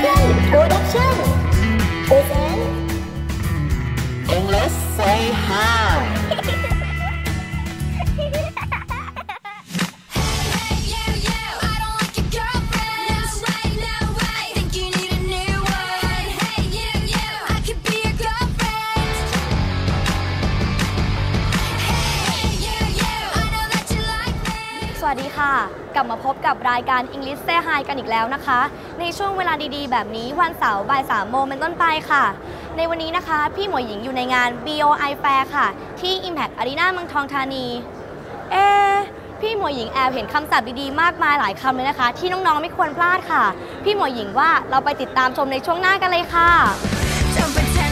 Production, production. Let's say hi. วัสดีค่ะ กลับมาพบกับรายการ English Say Hi กันอีกแล้วนะคะ ในช่วงเวลาดีๆ แบบนี้วันเสาร์บ่าย3โมงเป็นต้นไปค่ะ ในวันนี้นะคะ พี่หมวยหญิงอยู่ในงาน BOI Fair ค่ะ ที่ Impact Arena เมืองทองธานี เอ๊ะพี่หมวยหญิงแอบเห็นคำศัพท์ดีๆ มากมายหลายคำเลยนะคะ ที่น้องๆไม่ควรพลาดค่ะ พี่หมวยหญิงว่าเราไปติดตามชมในช่วงหน้ากันเลยค่ะ Don't pretend